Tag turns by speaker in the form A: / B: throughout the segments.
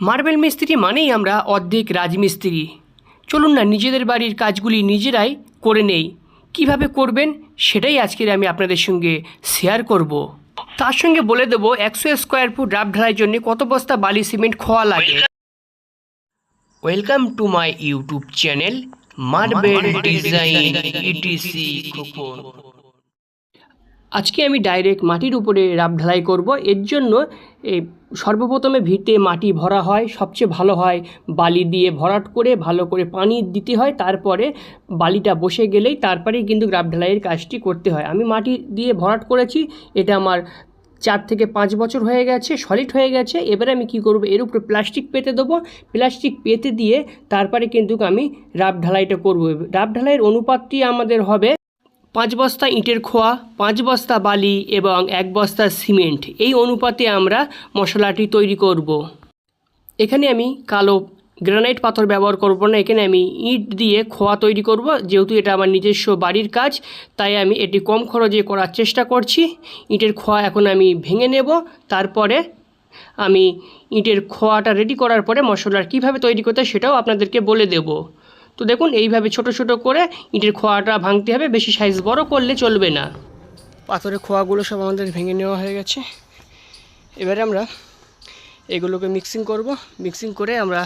A: Marble মিস্ত্রি মানেই আমরা অর্ধেক রাজমিস্ত্রি চলুন না, নিজেদের বাড়ির কাজগুলি নিজেরাই করে নেই। কীভাবে করবেন সেটাই আজকের আমি আপনাদের সঙ্গে শেয়ার করব। তার সঙ্গে বলে দেবো, একশো স্কোয়ার ফুট রাফ ঢালাইয়ের জন্য কত বস্তা বালি, সিমেন্ট, খোয়া লাগে। Welcome to my YouTube channel marble design ETC আজকে আমি ডাইরেক্ট মাটির উপরে রাব ঢালাই করব। এর জন্য সর্বপ্রথমে ভিটে মাটি ভরা হয়, সবচেয়ে ভালো হয় বালি দিয়ে ভরাট করে, ভালো করে পানি দিতে হয়, তারপরে বালিটা বসে গেলেই তারপরেই কিন্তু রাব ঢালাইয়ের কাজটি করতে হয়। আমি মাটি দিয়ে ভরাট করেছি, এটা আমার চার থেকে পাঁচ বছর হয়ে গেছে সলিড হয়ে গেছে। এবারে আমি কি করব? এর উপরে প্লাস্টিক পেতে দেবো। প্লাস্টিক পেতে দিয়ে তারপরে কিন্তু আমি রাব ঢালাইটা করব। রাব ঢালাইয়ের অনুপাতটি আমাদের হবে পাঁচ বস্তা ইটের খোয়া, পাঁচ বস্তা বালি এবং এক বস্তা সিমেন্ট। এই অনুপাতে আমরা মশলাটি তৈরি করব। এখানে আমি কালো গ্রানাইট পাথর ব্যবহার করব না। এখানে আমি ইট দিয়ে খোয়া তৈরি করব। যেহেতু এটা আমার নিজস্ব বাড়ির কাজ, তাই আমি এটি কম খরচে করার চেষ্টা করছি। ইটের খোয়া এখন আমি ভেঙে নেব। তারপরে আমি ইটের খোয়াটা রেডি করার পরে মশলার কীভাবে তৈরি করতে সেটাও আপনাদেরকে বলে দেব। তো দেখুন, এইভাবে ছোট ছোট করে ইটের খোয়াটা ভাঙতে হবে, বেশি সাইজ বড় করলে চলবে না। পাথরের খোয়াগুলো সব আমাদের ভেঙে নেওয়া হয়ে গেছে। এবারে আমরা এগুলোকে মিক্সিং করব। মিক্সিং করে আমরা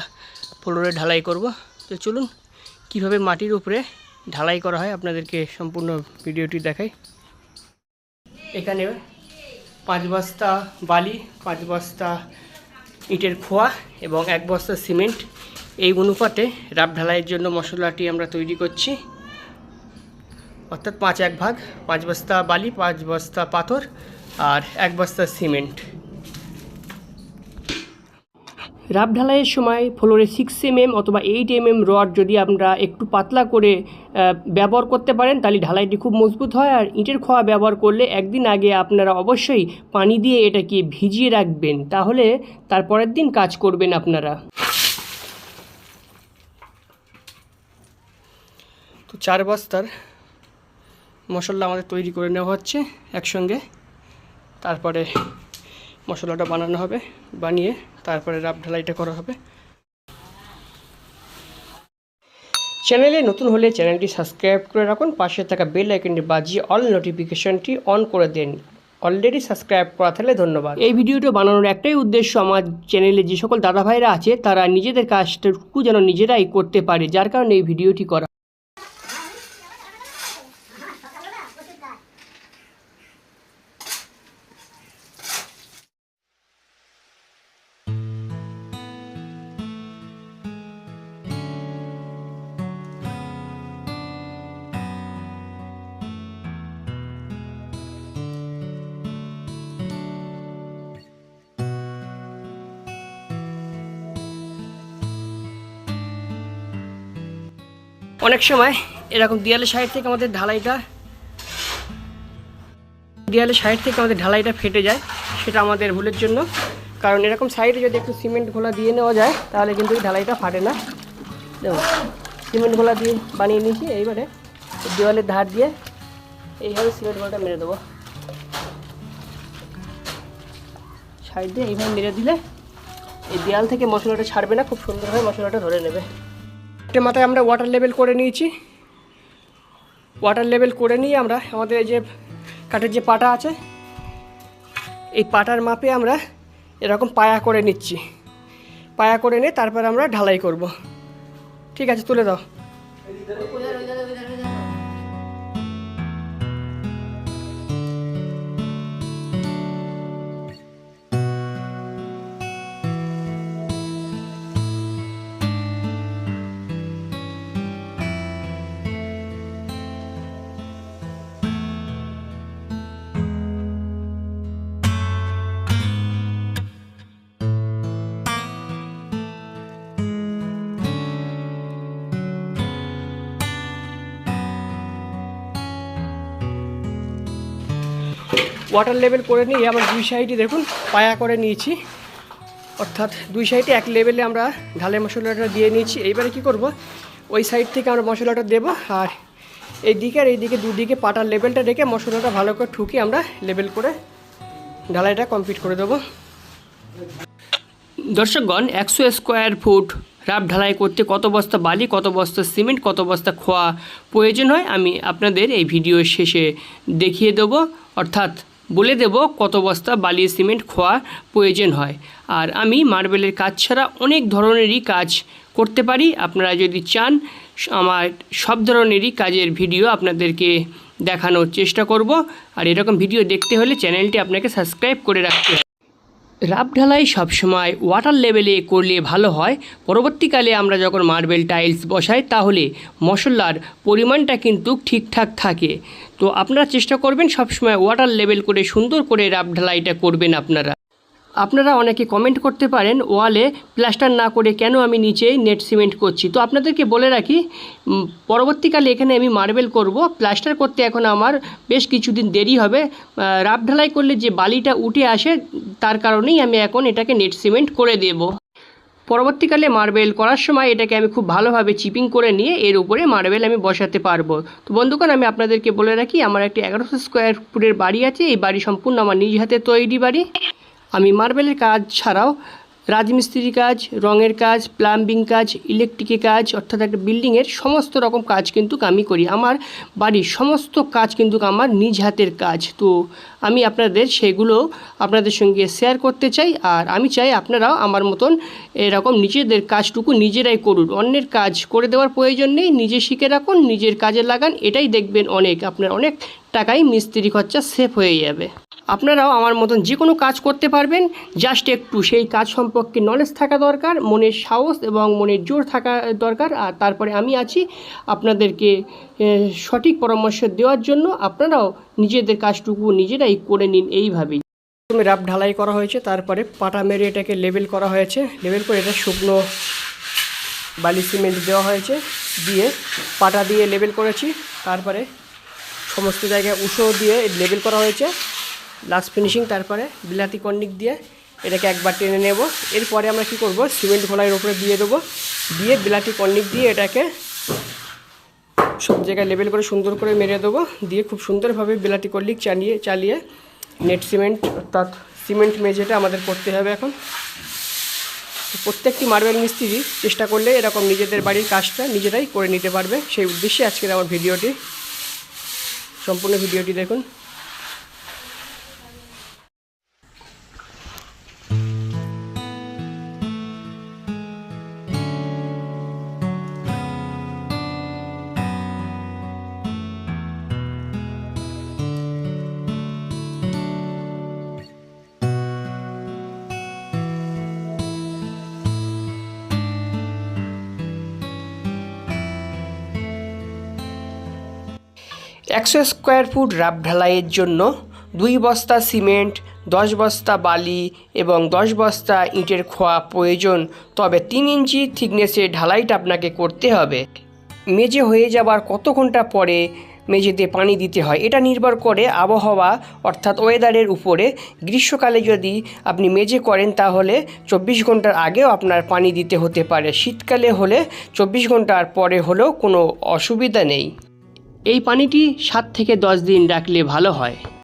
A: ফ্লোরে ঢালাই করব। তো চলুন, কীভাবে মাটির উপরে ঢালাই করা হয় আপনাদেরকে সম্পূর্ণ ভিডিওটি দেখাই। এখানে পাঁচ বস্তা বালি, পাঁচ বস্তা ইটের খোয়া এবং এক বস্তা সিমেন্ট এই অনুপাতে রাব ঢালাইয়ের জন্য মশলাটি আমরা তৈরি করছি। অর্থাৎ পাঁচ এক ভাগ, পাঁচ বস্তা বালি, পাঁচ বস্তা পাথর আর এক বস্তা সিমেন্ট। রাব ঢালাইয়ের সময় ফ্লোরে সিক্স এমএম অথবা এইট এমএম রড যদি আমরা একটু পাতলা করে ব্যবহার করতে পারেন, তাহলে ঢালাইটি খুব মজবুত হয় আর ইটের খোয়া ব্যবহার করলে একদিন আগে আপনারা অবশ্যই পানি দিয়ে এটাকে ভিজিয়ে রাখবেন। তাহলে তারপরের দিন কাজ করবেন আপনারা। চার বস্তার মশলা আমাদের তৈরি করে নেওয়া হচ্ছে একসঙ্গে। তারপরে মশলাটা বানানো হবে, বানিয়ে তারপরে রাব ঢালাইটা করা হবে। চ্যানেলে নতুন হলে চ্যানেলটি সাবস্ক্রাইব করে রাখুন, পাশে থাকা বেল আইকনটি বাজিয়ে অল নোটিফিকেশনটি অন করে দিন। অলরেডি সাবস্ক্রাইব করা থাকলে ধন্যবাদ। এই ভিডিওটা বানানোর একটাই উদ্দেশ্য আমার চ্যানেলে যে সকল দাদা ভাইরা আছে, তারা নিজেদের কাজটুকু যেন নিজেরাই করতে পারে, যার কারণে এই ভিডিওটি করা অনেক সময় এরকম দেয়ালের সাইড থেকে আমাদের ঢালাইটা, দেয়ালের সাইড থেকে আমাদের ঢালাইটা ফেটে যায়, সেটা আমাদের ভুলের জন্য। কারণ এরকম সাইডে যদি একটু সিমেন্ট ঘোলা দিয়ে নেওয়া যায়, তাহলে কিন্তু এই ঢালাইটা ফাটে না। দেখো সিমেন্ট ঘোলা দিয়ে বানিয়ে নিয়েছি, এইবারে দেওয়ালের ধার দিয়ে এইভাবে সিমেন্ট ঘোলাটা মেরে দেবো। সাইড দিয়ে এইভাবে মেরে দিলে এই দেয়াল থেকে মশলাটা ছাড়বে না, খুব সুন্দরভাবে মশলাটা ধরে নেবে। একটা মাথায় আমরা ওয়াটার লেভেল করে নিয়েছি। ওয়াটার লেভেল করে নিয়ে আমরা আমাদের যে কাঠের যে পাটা আছে, এই পাটার মাপে আমরা এরকম পায়া করে নিচ্ছি। পায়া করে নিয়ে তারপর আমরা ঢালাই করব। ঠিক আছে, তুলে দাও। ওয়াটার লেভেল করে নিয়ে আমরা দুই সাইডে দেখুন, পায়া করে নিয়েছি। অর্থাৎ দুই সাইডে এক লেভেলে আমরা ঢালের মশলাটা দিয়ে নিয়েছি। এইবারে কি করব? ওই সাইড থেকে আমরা মশলাটা দেব আর এই দিকে আর এই দিকে দুদিকে পাটার লেভেলটা রেখে মশলাটা ভালো করে ঠুকে আমরা লেভেল করে ঢালাইটা কমপ্লিট করে দেবো। দর্শকগণ, একশো স্কোয়ার ফুট রাব ঢালাই করতে কত বস্তা বালি, কত বস্তা সিমেন্ট, কত বস্তা খোয়া প্রয়োজন হয়, আমি আপনাদের এই ভিডিও শেষে দেখিয়ে দেবো। অর্থাৎ বলে দেব কত বস্তা বালি, সিমেন্ট খোয়া প্রয়োজন হয়। আর আমি মার্বেলের কাজ ছাড়া অনেক ধরনেরই কাজ করতে পারি। আপনারা যদি চান, আমার সব ধরনেরই কাজের ভিডিও আপনাদেরকে দেখানোর চেষ্টা করব। আর এরকম ভিডিও দেখতে হলে চ্যানেলটি আপনাকে সাবস্ক্রাইব করে রাখতে হবে। রাব ঢালাই সবসময় ওয়াটার লেভেলে করলে ভালো হয়। পরবর্তীকালে আমরা যখন মার্বেল টাইলস বসাই, তাহলে মশলার পরিমাণটা কিন্তু ঠিকঠাক থাকে। তো আপনারা চেষ্টা করবেন সবসময় ওয়াটার লেভেল করে সুন্দর করে রাব ঢালাইটা করবেন আপনারা। আপনারা অনেকে কমেন্ট করতে পারেন ওয়ালে প্লাস্টার না করে কেন আমি নিচেই নেট সিমেন্ট করছি। তো আপনাদেরকে বলে রাখি পরবর্তীকালে এখানে আমি মার্বেল করব। প্লাস্টার করতে এখন আমার বেশ কিছুদিন দেরি হবে। রাব ঢালাই করলে যে বালিটা উঠে আসে, তার কারণেই আমি এখন এটাকে নেট সিমেন্ট করে দেব। পরবর্তীকালে মার্বেল করার সময় এটাকে আমি খুব ভালোভাবে চিপিং করে নিয়ে এর উপরে মার্বেল আমি বসাতে পারব। তো বন্ধুগণ, আমি আপনাদেরকে বলে রাখি, আমার একটি এগারোশো স্কোয়ার ফুটের বাড়ি আছে। এই বাড়ি সম্পূর্ণ আমার নিজ হাতে তৈরি বাড়ি। আমি মার্বেলের কাজ ছাড়াও রাজমিস্ত্রির কাজ, রঙের কাজ, প্লাম্বিং কাজ, ইলেকট্রিকের কাজ, অর্থাৎ একটা বিল্ডিংয়ের সমস্ত রকম কাজ কিন্তু আমি করি। আমার বাড়ির সমস্ত কাজ কিন্তু আমার নিজ হাতের কাজ। তো আমি আপনাদের সেগুলো আপনাদের সঙ্গে শেয়ার করতে চাই আর আমি চাই আপনারাও আমার মতন এরকম নিজেদের কাজটুকু নিজেরাই করুন। অন্যের কাজ করে দেওয়ার প্রয়োজন নেই, নিজে শিখে রাখুন, নিজের কাজে লাগান, এটাই দেখবেন অনেক। আপনার অনেক টাকাই মিস্ত্রি খরচা সেভ হয়ে যাবে। আপনারাও আমার মতন যে কোনো কাজ করতে পারবেন। জাস্ট একটু সেই কাজ সম্পর্কে নলেজ থাকা দরকার মনের সাহস এবং মনের জোর থাকা দরকার। আর তারপরে আমি আছি আপনাদেরকে সঠিক পরামর্শ দেওয়ার জন্য। আপনারাও নিজেদের কাজটুকু নিজেরাই করে নিন এইভাবেই। প্রথমে রাব ঢালাই করা হয়েছে, তারপরে পাটা মেরে এটাকে লেবেল করা হয়েছে। লেবেল করে এটা শুকনো বালি সিমেন্ট দেওয়া হয়েছে। দিয়ে পাটা দিয়ে লেবেল করেছি। তারপরে সমস্ত জায়গায় উষো দিয়ে লেবেল করা হয়েছে। লাস্ট ফিনিশিং তারপরে বিলাতি কন্নিক দিয়ে এটাকে একবার টেনে নেব। এরপরে আমরা কি করব? সিমেন্ট ঘোলাইয়ের উপরে দিয়ে দেবো। দিয়ে বিলাতি কন্নিক দিয়ে এটাকে সব জায়গায় লেবেল করে সুন্দর করে মেরে দেবো। দিয়ে খুব সুন্দরভাবে বিলাতি কল্লিক চালিয়ে চালিয়ে নেট সিমেন্ট অর্থাৎ সিমেন্ট মেঝেটা আমাদের করতে হবে এখন। প্রত্যেকটি মার্বেল মিস্ত্রি চেষ্টা করলে এরকম নিজেদের বাড়ির কাজটা নিজেরাই করে নিতে পারবে। সেই উদ্দেশ্যে আজকের আমার ভিডিওটি। সম্পূর্ণ ভিডিওটি দেখুন। একশো স্কোয়ার ফুট রাব ঢালাইয়ের জন্য দুই বস্তা সিমেন্ট, দশ বস্তা বালি এবং দশ বস্তা ইটের খোয়া প্রয়োজন। তবে তিন ইঞ্চি থিকনেসের ঢালাইটা আপনাকে করতে হবে। মেঝে হয়ে যাবার কত ঘণ্টা পরে মেঝেতে পানি দিতে হয়, এটা নির্ভর করে আবহাওয়া অর্থাৎ ওয়েদারের উপরে। গ্রীষ্মকালে যদি আপনি মেঝে করেন, তাহলে চব্বিশ ঘণ্টার আগেও আপনার পানি দিতে হতে পারে। শীতকালে হলে চব্বিশ ঘণ্টার পরে হলেও কোনো অসুবিধা নেই। এই পানিটি সাত থেকে দশ দিন রাখলে ভালো হয়।